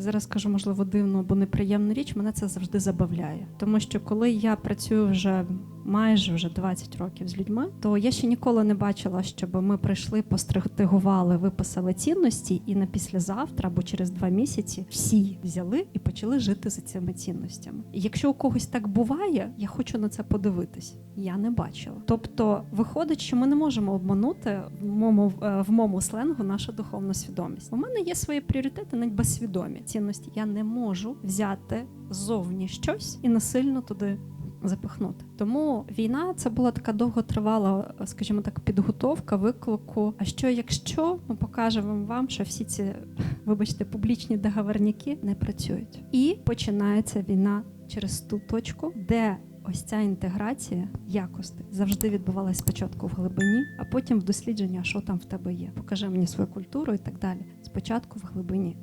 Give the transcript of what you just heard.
зараз скажу, можливо, дивну або неприємну річ, мене це завжди забавляє. Тому що коли я працюю вже майже вже 20 років з людьми, то я ще ніколи не бачила, щоб ми прийшли, постратегували, виписали цінності, і на післязавтра або через два місяці всі взяли і почали жити за цими цінностями. Якщо у когось так буває, я хочу на це подивитись. Я не бачила. Тобто, виходить, що ми не можемо обманути в моєму, е, в моєму сленгу нашу духовну свідомість. У мене є свої пріоритети, навіть безсвідомі цінності. Я не можу взяти ззовні щось і насильно туди запихнути. Тому війна це була така довготривала, скажімо так, підготовка виклику. А що якщо ми покажемо вам, що всі ці, вибачте, публічні договорняки не працюють, і починається війна через ту точку, де ось ця інтеграція якості завжди відбувалася спочатку в глибині, а потім в дослідження, що там в тебе є. Покажи мені свою культуру і так далі. Спочатку в глибині.